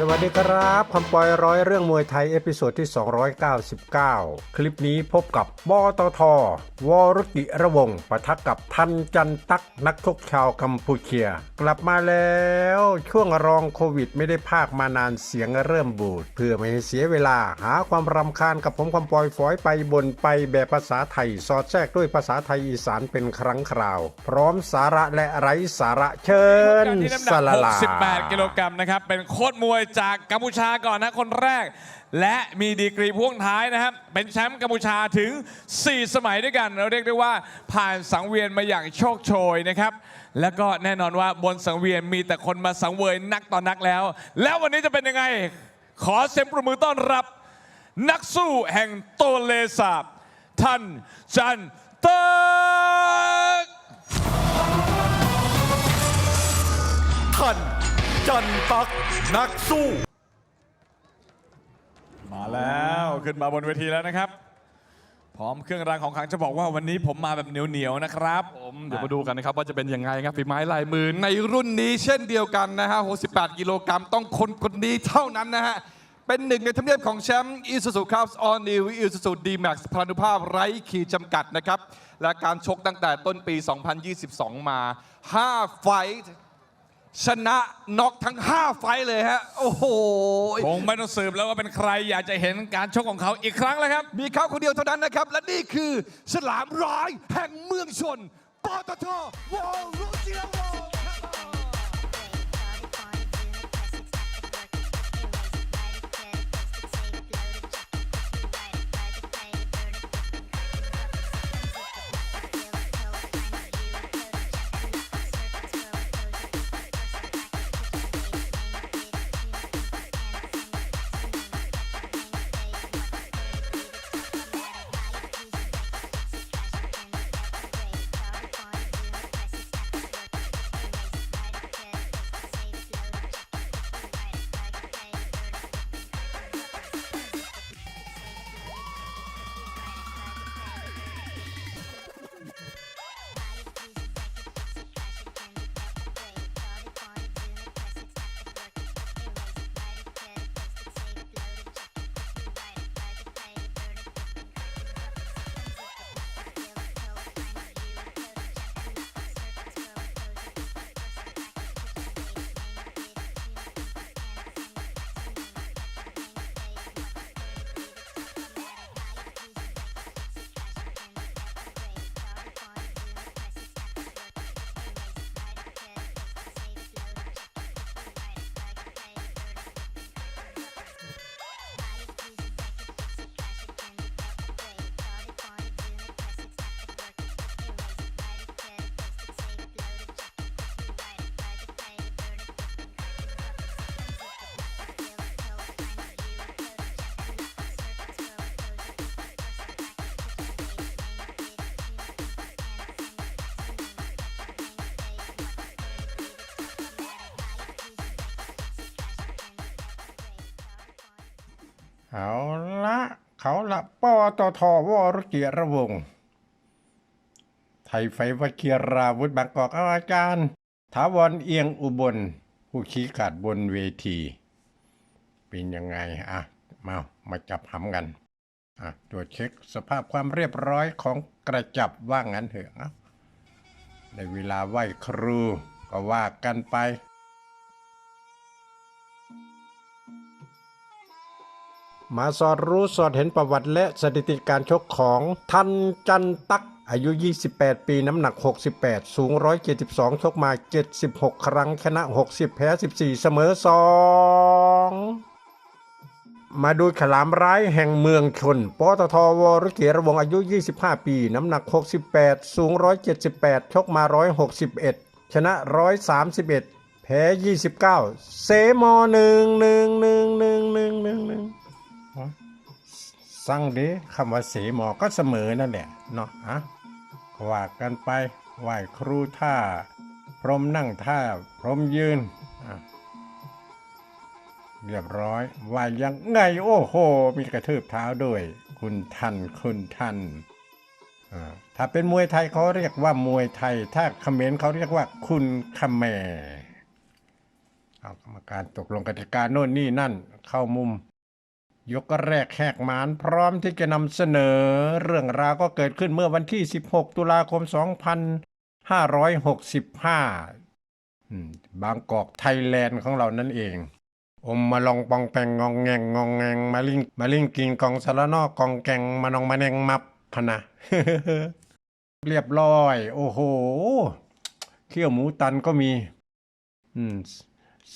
สวัสดีครับคำปอยร้อยเรื่องมวยไทย เอพิโซดที่ 299 คลิปนี้พบกับบอตทวรกิระวงปะทะกับทันจันตักนักชกชาวกัมพูเชีย กลับมาแล้วช่วงรองโควิด ไม่ได้ภาคมานานเสียงเริ่มบูด เพื่อไม่ให้เสียเวลา หาความรำคาญกับผมคำปอยฝอยไปบนไปแบบภาษาไทย สอดแทรกด้วยภาษาไทยอีสานเป็นครั้งคราว พร้อมสาระและไร้สาระเชิญสละลา68กิโลกรัมนะครับเป็นโค้ชมวยจากกัมพูชาก่อนนะคนแรก และมีดีกรีพ่วงท้ายนะครับ เป็นแชมป์กัมพูชาถึง 4 สมัยด้วยกัน เราเรียกได้ว่าผ่านสังเวียนมาอย่างโชคโชยนะครับ แล้วก็แน่นอนว่าบนสังเวียนมีแต่คนมาสังเวยนักต่อนนักแล้ว แล้ววันนี้จะเป็นยังไง ขอเสียงปรบมือต้อนรับ นักสู้แห่งโตเลสาบท่านจันเตอร์ท่าน จันตักนักสู้ มาแล้วขึ้นมาบนเวทีแล้วนะครับ พร้อมเครื่องรางของขลังจะบอกว่าวันนี้ผมมาแบบเหนียวๆนะครับ ผมเดี๋ยวมาดูกันนะครับว่าจะเป็นยังไงครับฝีไม้ลายมือในรุ่นนี้เช่นเดียวกันนะฮะ68 กิโลกรัมต้องคนคนนี้เท่านั้นนะฮะ เป็นหนึ่งในทำเนียบของแชมป์ Isuzu Cups All New Isuzu D-Max พลานุภาพไร้ขีดจำกัดนะครับ และการชกตั้งแต่ต้นปี 2022 มา 5 ไฟท์ ชนะน็อกทั้ง 5 ไฟท์เลยฮะ โอ้โห คงไม่ต้องสืบแล้วว่าเป็นใครอยากจะเห็นการชกของเขาอีกครั้งแล้วครับ มีเขาคนเดียวเท่านั้นนะครับ และนี่คือฉลามร้ายแห่งเมืองชนปตทวอลรุจิรวงศ์ เอาละเขาละปอตทวรกิระวง ไทยไฟวเคียราวุธบางกอกอาจารย์ถาวรเอียงอุบล ผู้ชี้ขาดบนเวที เป็นยังไงอะมามาจับหำกันอะตรวจเช็คสภาพความเรียบร้อยของกระจับว่างั้นเถอะในเวลาไหวครูก็ว่ากันไป มาสอดรู้สอดเห็นประวัติและสถิติการชกของทันจันตักอายุ 28 ปี น้ำหนัก 68 สูง 172 ชกมา 76 ครั้ง ชนะ 60 แพ้ 14 เสมอ 2 มาดูขลามร้ายแห่งเมืองชน ปตทวรุเกียรวงอายุ 25 ปี น้ำหนัก 68 สูง 178 ชกมา 161 ชนะ 131 แพ้ 29 เสมอ1 1 1 1 1 1 1 สั่งเด้คำว่าเสหมอก็เสมอนั่นแหละเนาะอะว่ากันไปไหว้ครูท่า พรมนั่งท่า พรมยืน เรียบร้อยว่ายังไง โอ้โห มีกระทืบเท้าด้วย คุณทันคุณทันอ่าถ้าเป็นมวยไทยเขาเรียกว่ามวยไทย ถ้าเขมรเขาเรียกว่า คุณขแมเอากรรมการตกลงกติกาโน่นนี่นั่น เข้ามุม ยกแรกแหกหมานพร้อมที่จะนำเสนอ เรื่องราวก็เกิดขึ้นเมื่อวันที่ 16 ตุลาคม 2565อืมบางกอกไทยแลนด์ของเรานั่นเอง อมมาลองปองแปงงองแงงงองแงงมาลิงมาลิงกิงกองสารนอกกองแกงมานองมาแนงมับพนะเรียบร้อย โอ้โห เขี้ยวหมูตันก็มีอืม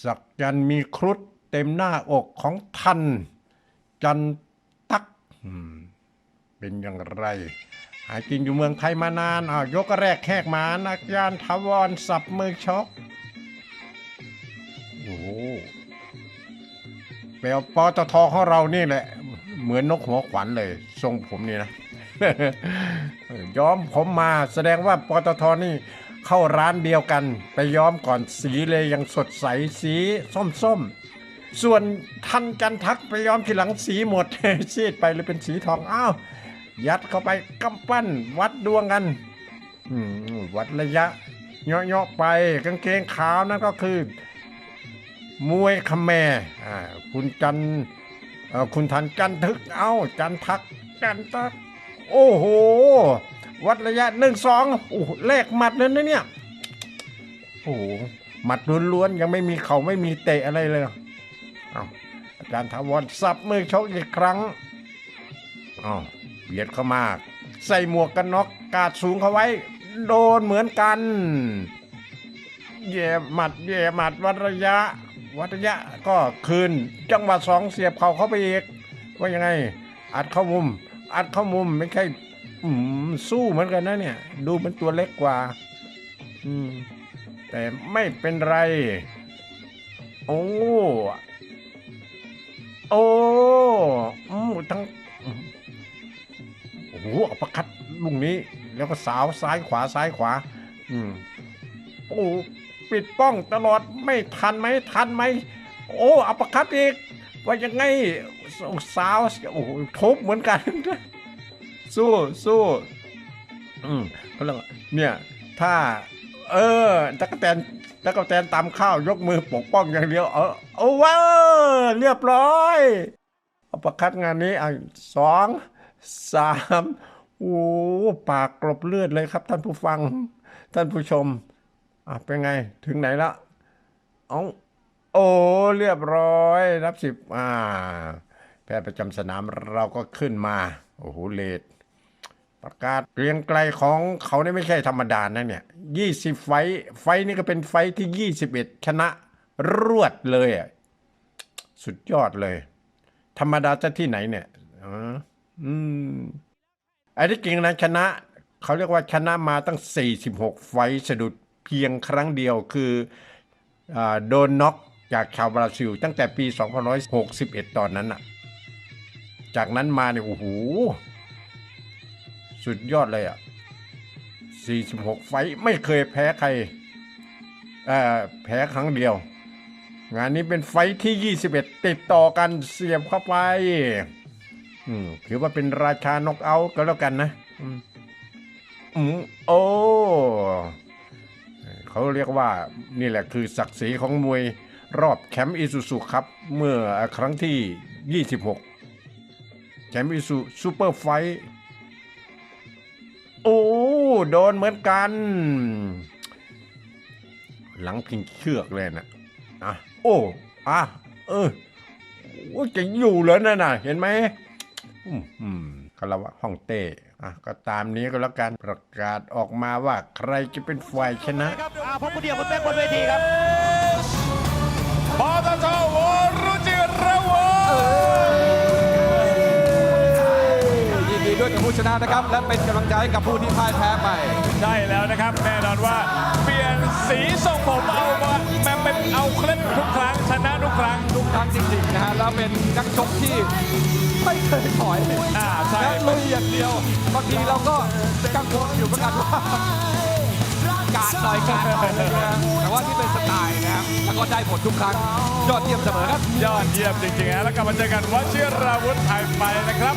สักยันมีครุฑเต็มหน้าอกของท่าน จันตักอืมเป็นอย่างไร หากินอยู่เมืองไทยมานานอ่าวยกแรกแขกหมานักยานทวรสับมือชกโอ้โหแปลว่าปตทของเรานี่แหละ เหมือนนกหัวขวัญเลย ทรงผมนี่นะย้อมผมมาแสดงว่าปตทนี่เข้าร้านเดียวกัน ไปย้อมก่อนสีเลยยังสดใสสีส้มๆ ส่วนท่านจันทักไปย้อมทีหลังสีหมดซีดไปเลยเป็นสีทองอ้าวยัดเข้าไปกำปั้นวัดดวงกันวัดระยะเยาะๆไปกางเกงขาวนั่นก็คือ มวยคแม่คุณจันคุณทันจันทึกเอ้าจันทักจันทัก โอ้โห วัดระยะหนึ่งสองโอ้โหแลกหมัดเลยนะเนี่ย โอ้โหหมัดล้วนๆยังไม่มีเข่าไม่มีเตะอะไรเลย อาอาจารย์ถาวรสับมือชกอีกครั้งเอาเบียดเข้ามา ใส่หมวกกันน็อกกาดสูงเข้าไว้ โดนเหมือนกันแย่หมัดแย่หมัดวัดระยะ วัดระยะก็คืน จังหวะสองเสียบเข่าเข้าไปอีก ว่ายังไง อัดเข้ามุม อัดเข้ามุมไม่ใช่อืมสู้เหมือนกันนะเนี่ย ดูมันตัวเล็กกว่า อืม แต่ไม่เป็นไร โอ้ โอ้อืมทั้งโอ้โหอัปร์คัดลุงนี้ แล้วก็สาวซ้ายขวาซ้ายขวา อืมโอ้ปิดป้องตลอดไม่ทันไหมทันไหมโอ้อัปร์คัดอีกว่ายังไงสาวโอ้โทุบเหมือนกัน สู้สู้อืมเขาเรียกเนี่ย ถ้า เออตะกแตน ตะกแตนตำข้าวยกมือปกป้องอย่างเดียว เออเอาว้าเรียบร้อยเอาประคัดงานนี้อะสองสามโอ้ปากกลบเลือดเลยครับ ท่านผู้ฟัง ท่านผู้ชมอะเป็นไงถึงไหนละเอาโอ้เรียบร้อย รับสิบอ่า แพทย์ประจำสนามเราก็ขึ้นมา โอ้โหเลด ประกาศเกรียงไกลของเขาเนี่ยไม่ใช่ธรรมดานะเนี่ยยี่สิบไฟ ไฟนี่ก็เป็นไฟที่ยี่สิบเอ็ดชนะรวดเลยอะสุดยอดเลย ธรรมดาจะที่ไหนเนี่ยอ๋ออืมไอ้ที่จริงนะชนะ เขาเรียกว่าชนะมาตั้ง 46 ไฟสะดุดเพียงครั้งเดียวคืออโดนน็อกจากชาวบราซิล ตั้งแต่ปี 2561 ตอนนั้นอะจากนั้นมาเนี่ยโอ้โห สุดยอดเลยอะ 46 ไฟไม่เคยแพ้ใครแพ้ครั้งเดียว งานนี้เป็นไฟที่ 21 ติดต่อกันเสียบเข้าไปถือว่าเป็นราชานกเอาก็แล้วกันนะอืมโอ้เขาเรียกว่านี่แหละคือศักดิ์ศรีของมวยรอบแชมป์อิซูซุครับ เมื่อครั้งที่ 26แชมป์อิซูซูเปอร์ไฟท์ โอ้โดนเหมือนกัน หลังพิงเชือกเลยนะอะโอ้อะเออโอ้จะอยู่เหรอนั่นน่ะ เห็นไหมอืมอืมก็แล้วว่าห้องเต้อะก็ตามนี้ก็แล้วกันประกาศออกมาว่าใครจะเป็นฝ่ายชนะอ่าพบผู้เดียวคุณเป๊กบนเวทีครับ ชนะนะครับ และเป็นกำลังใจให้กับผู้ที่พ่ายแพ้ไป ใช่แล้วนะครับแน่นอนว่าเปลี่ยนสีทรงผมเอามาแม่เป็นเอาเคล็ดทุกครั้งชนะทุกครั้งทุกครั้งจริงๆนะฮะแล้วเป็นนักชกที่ไม่เคยถอยอ่าใช่และลุยอย่างเดียวบางทีเราก็กังวลอยู่เหมือนกันว่าการหน่อยการหน่อยอะไรเงี้ยแต่ว่าที่เป็นสไตล์นะครับแล้วก็ได้ผลทุกครั้งยอดเยี่ยมเสมอครับ ยอดเยี่ยมจริงๆฮะแล้วกลับมาเจอกันวชิราวุธไทยไปนะครับ